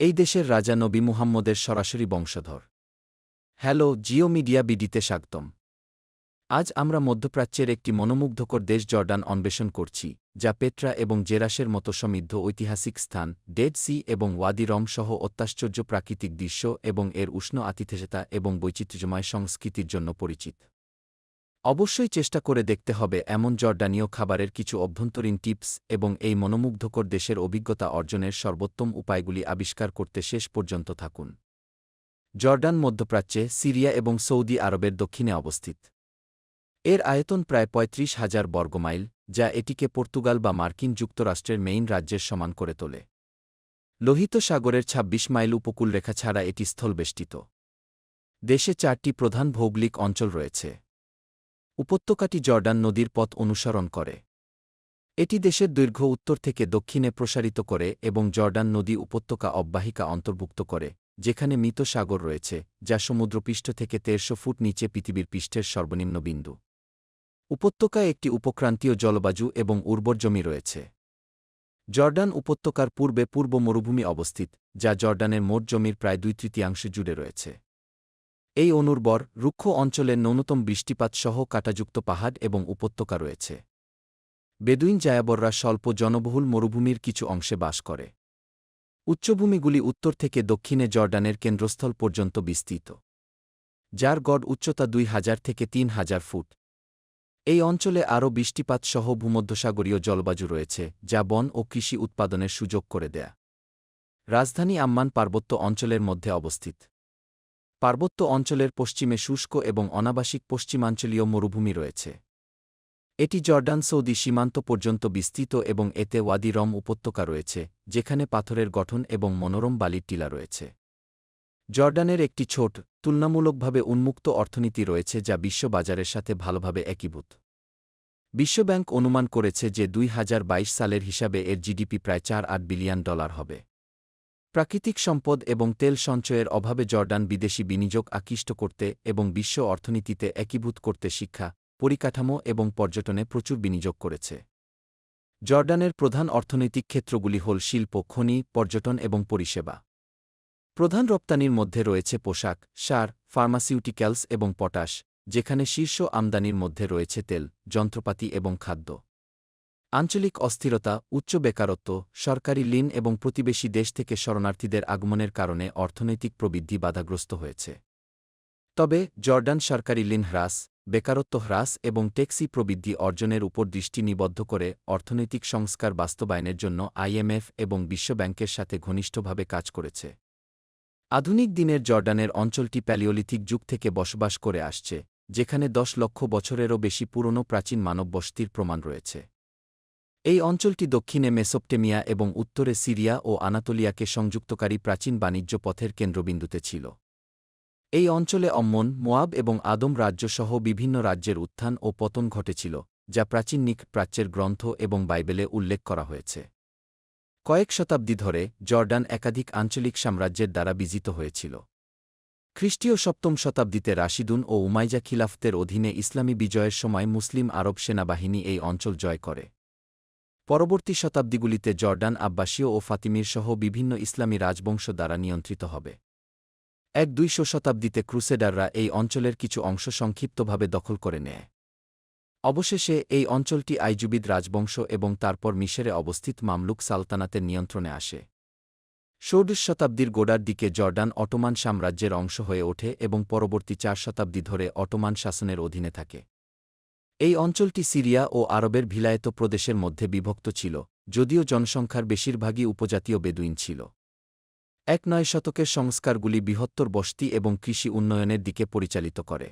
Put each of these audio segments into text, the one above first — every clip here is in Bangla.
এই দেশের রাজা নবী মুহাম্মদের সরাসরি বংশধর। হ্যালো, জিও মিডিয়া বিডিতে স্বাগতম। আজ আমরা মধ্যপ্রাচ্যের একটি মনোমুগ্ধকর দেশ জর্ডান অন্বেষণ করছি, যা পেট্রা এবং জেরাসের মতো সমৃদ্ধ ঐতিহাসিক স্থান, ডেড সি এবং ওয়াদি রম সহ অত্যাশ্চর্য প্রাকৃতিক দৃশ্য এবং এর উষ্ণ আতিথেয়তা এবং বৈচিত্র্যময় সংস্কৃতির জন্য পরিচিত। অবশ্যই চেষ্টা করে দেখতে হবে এমন জর্ডানীয় খাবারের কিছু অভ্যন্তরীণ টিপস এবং এই মনোমুগ্ধকর দেশের অভিজ্ঞতা অর্জনের সর্বোত্তম উপায়গুলি আবিষ্কার করতে শেষ পর্যন্ত থাকুন। জর্ডান মধ্যপ্রাচ্যে সিরিয়া এবং সৌদি আরবের দক্ষিণে অবস্থিত। এর আয়তন প্রায় পঁয়ত্রিশ হাজার বর্গমাইল, যা এটিকে পর্তুগাল বা মার্কিন যুক্তরাষ্ট্রের মেইন রাজ্যের সমান করে তোলে। লোহিত সাগরের ২৬ মাইল উপকূলরেখা ছাড়া এটি স্থলবেষ্টিত। দেশে চারটি প্রধান ভৌগোলিক অঞ্চল রয়েছে। উপত্যকাটি জর্ডান নদীর পথ অনুসরণ করে। এটি দেশের দৈর্ঘ্য উত্তর থেকে দক্ষিণে প্রসারিত করে এবং জর্ডান নদী উপত্যকা অব্যাহিকা অন্তর্ভুক্ত করে, যেখানে মৃত সাগর রয়েছে, যা সমুদ্রপৃষ্ঠ থেকে তেরশো ফুট নিচে পৃথিবীর পৃষ্ঠের সর্বনিম্ন বিন্দু। উপত্যকায় একটি উপক্রান্তীয় জলবায়ু এবং উর্বর জমি রয়েছে। জর্ডান উপত্যকার পূর্বে পূর্ব মরুভূমি অবস্থিত, যা জর্ডানের মোট জমির প্রায় দুই তৃতীয়াংশ জুড়ে রয়েছে। এই অনুর্বর রুক্ষ অঞ্চলের ন্যূনতম বৃষ্টিপাত সহ কাটাযুক্ত পাহাড় এবং উপত্যকা রয়েছে। বেদুইন জায়াবররা স্বল্প জনবহুল মরুভূমির কিছু অংশে বাস করে। উচ্চভূমিগুলি উত্তর থেকে দক্ষিণে জর্ডানের কেন্দ্রস্থল পর্যন্ত বিস্তৃত, যার গড় উচ্চতা দুই হাজার থেকে তিন হাজার ফুট। এই অঞ্চলে আরও বৃষ্টিপাত সহ ভূমধ্যসাগরীয় জলবায়ু রয়েছে, যা বন ও কৃষি উৎপাদনের সুযোগ করে দেয়া। রাজধানী আম্মান পার্বত্য অঞ্চলের মধ্যে অবস্থিত। পার্বত্য অঞ্চলের পশ্চিমে শুষ্ক এবং অনাবাসিক পশ্চিমাঞ্চলীয় মরুভূমি রয়েছে। এটি জর্ডান সৌদি সীমান্ত পর্যন্ত বিস্তৃত এবং এতে ওয়াদি রম উপত্যকা রয়েছে, যেখানে পাথরের গঠন এবং মনোরম বালির টিলা রয়েছে। জর্ডানের একটি ছোট, তুলনামূলকভাবে উন্মুক্ত অর্থনীতি রয়েছে যা বিশ্ববাজারের সাথে ভালোভাবে একীভূত। বিশ্বব্যাংক অনুমান করেছে যে দুই হাজার বাইশ সালের হিসাবে এর জিডিপি প্রায় চার আট বিলিয়ন ডলার হবে। প্রাকৃতিক সম্পদ এবং তেল সঞ্চয়ের অভাবে জর্ডান বিদেশি বিনিয়োগ আকৃষ্ট করতে এবং বিশ্ব অর্থনীতিতে একীভূত করতে শিক্ষা, পরিকাঠামো এবং পর্যটনে প্রচুর বিনিয়োগ করেছে। জর্ডানের প্রধান অর্থনৈতিক ক্ষেত্রগুলি হল শিল্প, খনি, পর্যটন এবং পরিষেবা। প্রধান রপ্তানির মধ্যে রয়েছে পোশাক, সার, ফার্মাসিউটিক্যালস এবং পটাশ, যেখানে শীর্ষ আমদানির মধ্যে রয়েছে তেল, যন্ত্রপাতি এবং খাদ্য। আঞ্চলিক অস্থিরতা, উচ্চ বেকারত্ব, সরকারি ঋণ এবং প্রতিবেশী দেশ থেকে শরণার্থীদের আগমনের কারণে অর্থনৈতিক প্রবৃদ্ধি বাধাগ্রস্ত হয়েছে। তবে, জর্ডান সরকারি ঋণ হ্রাস, বেকারত্ব হ্রাস এবং ট্যাক্সি প্রবৃদ্ধি অর্জনের উপর দৃষ্টি নিবদ্ধ করে অর্থনৈতিক সংস্কার বাস্তবায়নের জন্য আইএমএফ এবং বিশ্বব্যাংকের সাথে ঘনিষ্ঠভাবে কাজ করেছে। আধুনিক দিনের জর্ডানের অঞ্চলটি প্যালিওলিথিক যুগ থেকে বসবাস করে আসছে, যেখানে দশ লক্ষ বছরেরও বেশি পুরনো প্রাচীন মানব বস্তির প্রমাণ রয়েছে। এই অঞ্চলটি দক্ষিণে মেসোপটেমিয়া এবং উত্তরে সিরিয়া ও আনাতোলিয়াকে সংযুক্তকারী প্রাচীন বাণিজ্য পথের কেন্দ্রবিন্দুতে ছিল। এই অঞ্চলে অম্মন, মোয়াব এবং আদম রাজ্যসহ বিভিন্ন রাজ্যের উত্থান ও পতন ঘটেছিল, যা প্রাচীন নিক প্রাচ্যের গ্রন্থ এবং বাইবেলে উল্লেখ করা হয়েছে। কয়েক শতাব্দী ধরে জর্ডান একাধিক আঞ্চলিক সাম্রাজ্যের দ্বারা বিজিত হয়েছিল। খ্রিস্টীয় সপ্তম শতাব্দীতে রাশিদুন ও উমাইজা খিলাফতের অধীনে ইসলামী বিজয়ের সময় মুসলিম আরব সেনাবাহিনী এই অঞ্চল জয় করে। পরবর্তী শতাব্দীগুলিতে জর্ডান, আব্বাসীয় ও ফাতিমির সহ বিভিন্ন ইসলামী রাজবংশ দ্বারা নিয়ন্ত্রিত হবে। এক দুইশো শতাব্দীতে ক্রুসেডাররা এই অঞ্চলের কিছু অংশ সংক্ষিপ্তভাবে দখল করে নেয়। অবশেষে এই অঞ্চলটি আইজুবিদ রাজবংশ এবং তারপর মিশরে অবস্থিত মামলুক সালতানাতের নিয়ন্ত্রণে আসে। ষোড়শ শতাব্দীর গোড়ার দিকে জর্ডান অটোমান সাম্রাজ্যের অংশ হয়ে ওঠে এবং পরবর্তী চার শতাব্দী ধরে অটোমান শাসনের অধীনে থাকে। এই অঞ্চলটি সিরিয়া ও আরবের ভিলায়ত প্রদেশের মধ্যে বিভক্ত ছিল, যদিও জনসংখ্যার বেশিরভাগই উপজাতীয় বেদুইন ছিল। এক নয় শতকের সংস্কারগুলি বৃহত্তর বস্তি এবং কৃষি উন্নয়নের দিকে পরিচালিত করে।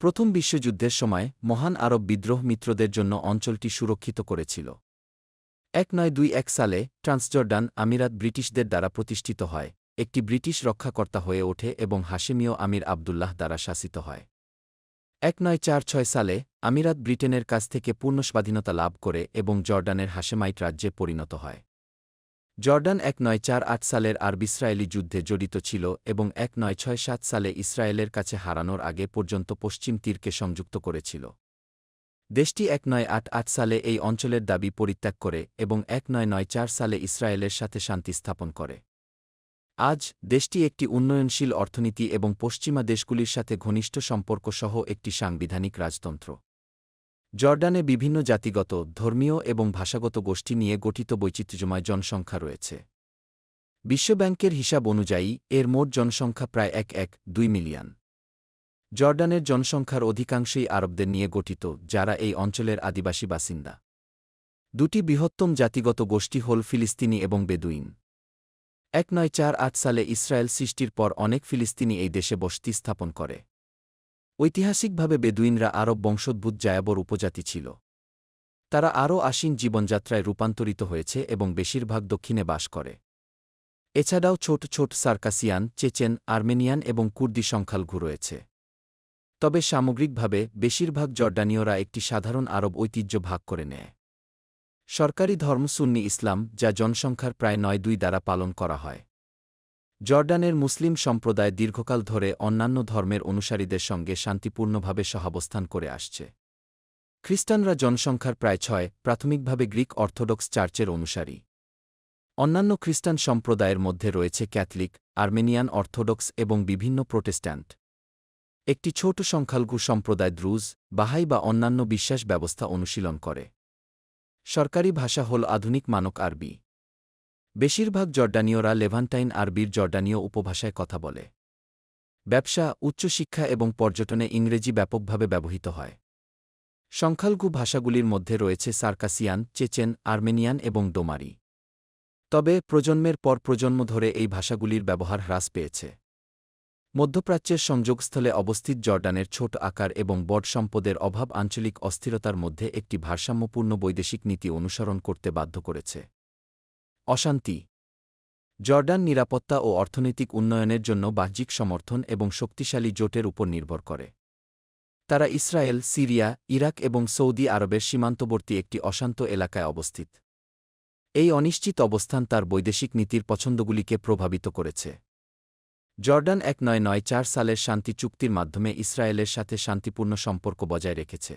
প্রথম বিশ্বযুদ্ধের সময় মহান আরব বিদ্রোহ মিত্রদের জন্য অঞ্চলটি সুরক্ষিত করেছিল। এক নয় দুই এক সালে ট্রান্সজর্ডান আমিরাত ব্রিটিশদের দ্বারা প্রতিষ্ঠিত হয়, একটি ব্রিটিশ রক্ষাকর্তা হয়ে ওঠে এবং হাশেমীয় আমির আবদুল্লাহ দ্বারা শাসিত হয়। এক নয় চার ছয় সালে আমিরাত ব্রিটেনের কাছ থেকে পূর্ণ স্বাধীনতা লাভ করে এবং জর্ডানের হাশেমাইট রাজ্যে পরিণত হয়। জর্ডান এক নয় চার আট সালের আর ইসরায়েলি যুদ্ধে জড়িত ছিল এবং এক নয় ছয় সাত সালে ইসরায়েলের কাছে হারানোর আগে পর্যন্ত পশ্চিম তীরকে সংযুক্ত করেছিল। দেশটি এক নয় আট আট সালে এই অঞ্চলের দাবি পরিত্যাগ করে এবং এক নয় নয় চার সালে ইসরায়েলের সাথে শান্তি স্থাপন করে। আজ দেশটি একটি উন্নয়নশীল অর্থনীতি এবং পশ্চিমা দেশগুলির সাথে ঘনিষ্ঠ সম্পর্ক সহ একটি সাংবিধানিক রাজতন্ত্র। জর্ডানে বিভিন্ন জাতিগত, ধর্মীয় এবং ভাষাগত গোষ্ঠী নিয়ে গঠিত বৈচিত্র্যময় জনসংখ্যা রয়েছে। বিশ্বব্যাংকের হিসাব অনুযায়ী, এর মোট জনসংখ্যা প্রায় এক এক, দুই মিলিয়ন। জর্ডানের জনসংখ্যার অধিকাংশই আরবদের নিয়ে গঠিত, যারা এই অঞ্চলের আদিবাসী বাসিন্দা। দুটি বৃহত্তম জাতিগত গোষ্ঠী হল ফিলিস্তিনি এবং বেদুইন। এক নয় চার আট সালে ইসরায়েল সৃষ্টির পর অনেক ফিলিস্তিনি এই দেশে বসতি স্থাপন করে। ঐতিহাসিকভাবে বেদুইনরা আরব বংশোদ্ভূত জায়াবর উপজাতি ছিল। তারা আরও আসীন জীবনযাত্রায় রূপান্তরিত হয়েছে এবং বেশিরভাগ দক্ষিণে বাস করে। এছাড়াও ছোট ছোট সার্কাসিয়ান, চেচেন, আর্মেনিয়ান এবং কুর্দি সংখ্যালঘু রয়েছে। তবে সামগ্রিকভাবে, বেশিরভাগ জর্ডানীয়রা একটি সাধারণ আরব ঐতিহ্য ভাগ করে নেয়। সরকারি ধর্ম সুন্নি ইসলাম, যা জনসংখ্যার প্রায় নয় দুই দ্বারা পালন করা হয়। জর্ডানের মুসলিম সম্প্রদায় দীর্ঘকাল ধরে অন্যান্য ধর্মের অনুসারীদের সঙ্গে শান্তিপূর্ণভাবে সহাবস্থান করে আসছে। খ্রিস্টানরা জনসংখ্যার প্রায় ছয়, প্রাথমিকভাবে গ্রিক অর্থোডক্স চার্চের অনুসারী। অন্যান্য খ্রিস্টান সম্প্রদায়ের মধ্যে রয়েছে ক্যাথলিক, আর্মেনিয়ান অর্থোডক্স এবং বিভিন্ন প্রোটেস্ট্যান্ট। একটি ছোট সংখ্যালঘু সম্প্রদায় দ্রুজ, বাহাই বা অন্যান্য বিশ্বাস ব্যবস্থা অনুশীলন করে। সরকারি ভাষা হল আধুনিক মানক আরবি। বেশিরভাগ জর্ডানীয়রা লেভান্টাইন আরবির জর্ডানীয় উপভাষায় কথা বলে। ব্যবসা, উচ্চশিক্ষা এবং পর্যটনে ইংরেজি ব্যাপকভাবে ব্যবহৃত হয়। সংখ্যালঘু ভাষাগুলির মধ্যে রয়েছে সার্কাসিয়ান, চেচেন, আর্মেনিয়ান এবং ডোমারি। তবে প্রজন্মের পর প্রজন্ম ধরে এই ভাষাগুলির ব্যবহার হ্রাস পেয়েছে। মধ্যপ্রাচ্যের সংযোগস্থলে অবস্থিত জর্ডানের ছোট আকার এবং বট সম্পদের অভাব আঞ্চলিক অস্থিরতার মধ্যে একটি ভারসাম্যপূর্ণ বৈদেশিক নীতি অনুসরণ করতে বাধ্য করেছে। অশান্তি জর্ডান নিরাপত্তা ও অর্থনৈতিক উন্নয়নের জন্য বাহ্যিক সমর্থন এবং শক্তিশালী জোটের উপর নির্ভর করে। তারা ইসরায়েল, সিরিয়া, ইরাক এবং সৌদি আরবের সীমান্তবর্তী একটি অশান্ত এলাকায় অবস্থিত। এই অনিশ্চিত অবস্থান তার বৈদেশিক নীতির পছন্দগুলিকে প্রভাবিত করেছে। জর্ডান এক নয় নয় চার সালের শান্তি চুক্তির মাধ্যমে ইসরায়েলের সাথে শান্তিপূর্ণ সম্পর্ক বজায় রেখেছে।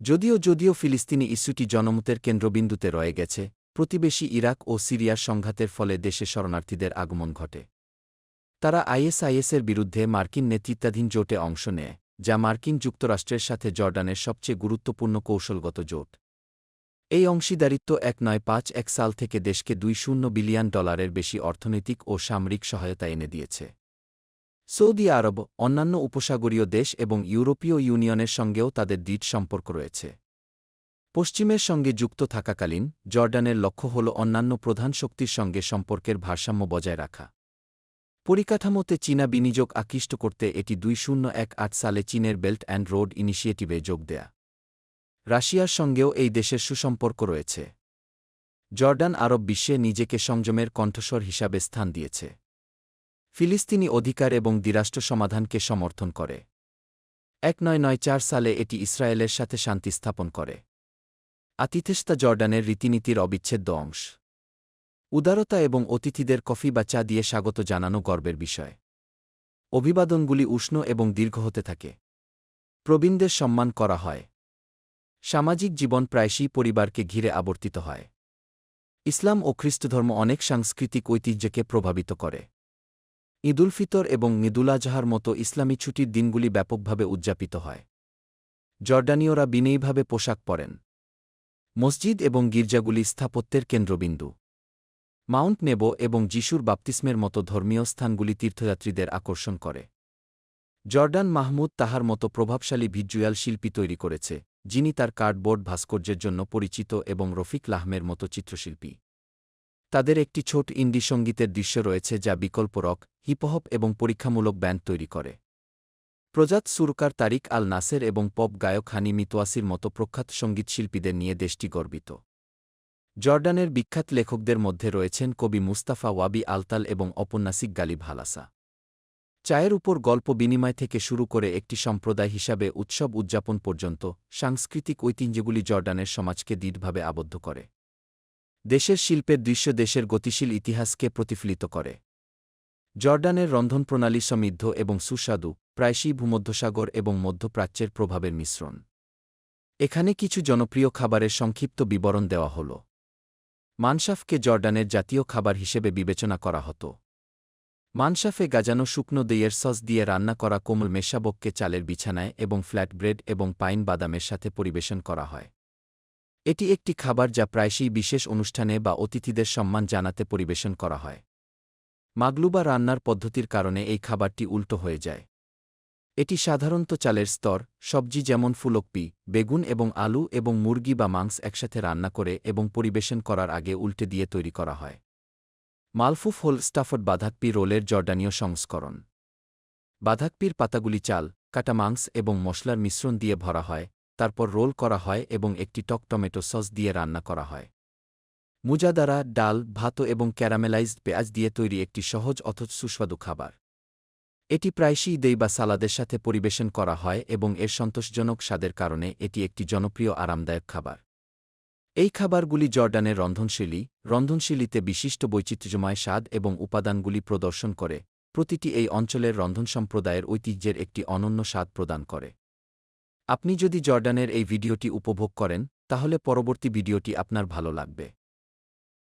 যদিও যদিও ফিলিস্তিনি ইস্যুটি জনমতের কেন্দ্রবিন্দুতে রয়ে গেছে, প্রতিবেশী ইরাক ও সিরিয়ার সংঘাতের ফলে দেশে শরণার্থীদের আগমন ঘটে। তারা আইএসআইএসের বিরুদ্ধে মার্কিন নেতৃত্বাধীন জোটে অংশ নেয়, যা মার্কিন যুক্তরাষ্ট্রের সাথে জর্ডানের সবচেয়ে গুরুত্বপূর্ণ কৌশলগত জোট। এই অংশীদারিত্ব এক নয় পাঁচ এক সাল থেকে দেশকে দুই শূন্য বিলিয়ন ডলারের বেশি অর্থনৈতিক ও সামরিক সহায়তা এনে দিয়েছে। সৌদি আরব, অন্যান্য উপসাগরীয় দেশ এবং ইউরোপীয় ইউনিয়নের সঙ্গেও তাদের দৃঢ় সম্পর্ক রয়েছে। পশ্চিমের সঙ্গে যুক্ত থাকাকালীন, জর্ডানের লক্ষ্য হল অন্যান্য প্রধান শক্তির সঙ্গে সম্পর্কের ভারসাম্য বজায় রাখা। পরিকাঠামোতে চীনা বিনিয়োগ আকৃষ্ট করতে এটি দুই শূন্য এক আট সালে চীনের বেল্ট অ্যান্ড রোড ইনিশিয়েটিভে যোগ দেয়া। রাশিয়ার সঙ্গেও এই দেশের সুসম্পর্ক রয়েছে। জর্ডান আরব বিশ্বে নিজেকে সংযমের কণ্ঠস্বর হিসাবে স্থান দিয়েছে। ফিলিস্তিনি অধিকার এবং দ্বিরাষ্ট্র সমাধানকে সমর্থন করে। এক নয় নয় চার সালে এটি ইসরায়েলের সাথে শান্তি স্থাপন করে। আতিথেস্তা জর্ডানের রীতিনীতির অবিচ্ছেদ্য অংশ। উদারতা এবং অতিথিদের কফি বা চা দিয়ে স্বাগত জানানো গর্বের বিষয়। অভিবাদনগুলি উষ্ণ এবং দীর্ঘ হতে থাকে। প্রবীণদের সম্মান করা হয়। সামাজিক জীবন প্রায়শই পরিবারকে ঘিরে আবর্তিত হয়। ইসলাম ও খ্রিস্টধর্ম অনেক সাংস্কৃতিক ঐতিহ্যকে প্রভাবিত করে। ঈদুল ফিতর এবং ঈদুল আজহার মতো ইসলামী ছুটির দিনগুলি ব্যাপকভাবে উদযাপিত হয়। জর্ডানীয়রা বিনয়ীভাবে পোশাক পরেন। মসজিদ এবং গির্জাগুলি স্থাপত্যের কেন্দ্রবিন্দু। মাউন্ট নেব এবং যিশুর বাপ্তিস্মের মতো ধর্মীয় স্থানগুলি তীর্থযাত্রীদের আকর্ষণ করে। জর্ডান মাহমুদ তাহার মতো প্রভাবশালী ভিজুয়াল শিল্পী তৈরি করেছে। যিনি তার কার্ডবোর্ড ভাস্কর্যের জন্য পরিচিত এবং রফিক লাহমের মতো চিত্রশিল্পী। তাদের একটি ছোট ইন্ডি সঙ্গীতের দৃশ্য রয়েছে যা বিকল্প রক, হিপহপ এবং পরীক্ষামূলক ব্যান্ড তৈরি করে। প্রজাত সুরকার তারিক আল নাসের এবং পপ গায়ক হানি মিতোয়াসির মতো প্রখ্যাত সঙ্গীতশিল্পীদের নিয়ে দেশটি গর্বিত। জর্ডানের বিখ্যাত লেখকদের মধ্যে রয়েছেন কবি মুস্তাফা ওয়াবি আলতাল এবং অপন্যাসিক গালিব হালাসা। চায়ের উপর গল্প বিনিময় থেকে শুরু করে একটি সম্প্রদায় হিসাবে উৎসব উদযাপন পর্যন্ত, সাংস্কৃতিক ঐতিহ্যগুলি জর্ডানের সমাজকে দৃঢ়ভাবে আবদ্ধ করে। দেশের শিল্পের দৃশ্য দেশের গতিশীল ইতিহাসকে প্রতিফলিত করে। জর্ডানের রন্ধনপ্রণালী সমৃদ্ধ এবং সুস্বাদু, প্রায়শই ভূমধ্যসাগর এবং মধ্যপ্রাচ্যের প্রভাবের মিশ্রণ। এখানে কিছু জনপ্রিয় খাবারের সংক্ষিপ্ত বিবরণ দেওয়া হল। মানসাফকে জর্ডানের জাতীয় খাবার হিসেবে বিবেচনা করা হতো। মানসাফে গাজানো শুকনো দইয়ের সস দিয়ে রান্না করা কোমল মেশাবককে চালের বিছানায় এবং ফ্ল্যাট ব্রেড এবং পাইন বাদামের সাথে পরিবেশন করা হয়। এটি একটি খাবার যা প্রায়শই বিশেষ অনুষ্ঠানে বা অতিথিদের সম্মান জানাতে পরিবেশন করা হয়। মাগলুবা রান্নার পদ্ধতির কারণে এই খাবারটি উল্টো হয়ে যায়। এটি সাধারণত চালের স্তর, সবজি যেমন ফুলকপি, বেগুন এবং আলু এবং মুরগি বা মাংস একসাথে রান্না করে এবং পরিবেশন করার আগে উল্টে দিয়ে তৈরি করা হয়। মালফুফ হল স্টাফড বাধাকপি রোলের জর্ডানীয় সংস্করণ। বাধাকপির পাতাগুলি চাল, কাটা মাংস এবং মশলার মিশ্রণ দিয়ে ভরা হয়, তারপর রোল করা হয় এবং একটি টক টমেটো সস দিয়ে রান্না করা হয়। মুজাদারা ডাল ভাত এবং ক্যারামেলাইজড পেঁয়াজ দিয়ে তৈরি একটি সহজ অথচ সুস্বাদু খাবার। এটি প্রায়শই দেই বা সালাদের সাথে পরিবেশন করা হয় এবং এর সন্তোষজনক স্বাদের কারণে এটি একটি জনপ্রিয় আরামদায়ক খাবার। এই খাবারগুলি জর্ডানের রন্ধনশৈলী, রন্ধনশৈলীতে বিশিষ্ট বৈচিত্র্যময় স্বাদ এবং উপাদানগুলি প্রদর্শন করে, প্রতিটি এই অঞ্চলের রন্ধন সম্প্রদায়ের ঐতিহ্যের একটি অনন্য স্বাদ প্রদান করে। আপনি যদি জর্ডানের এই ভিডিওটি উপভোগ করেন, তাহলে পরবর্তী ভিডিওটি আপনার ভালো লাগবে।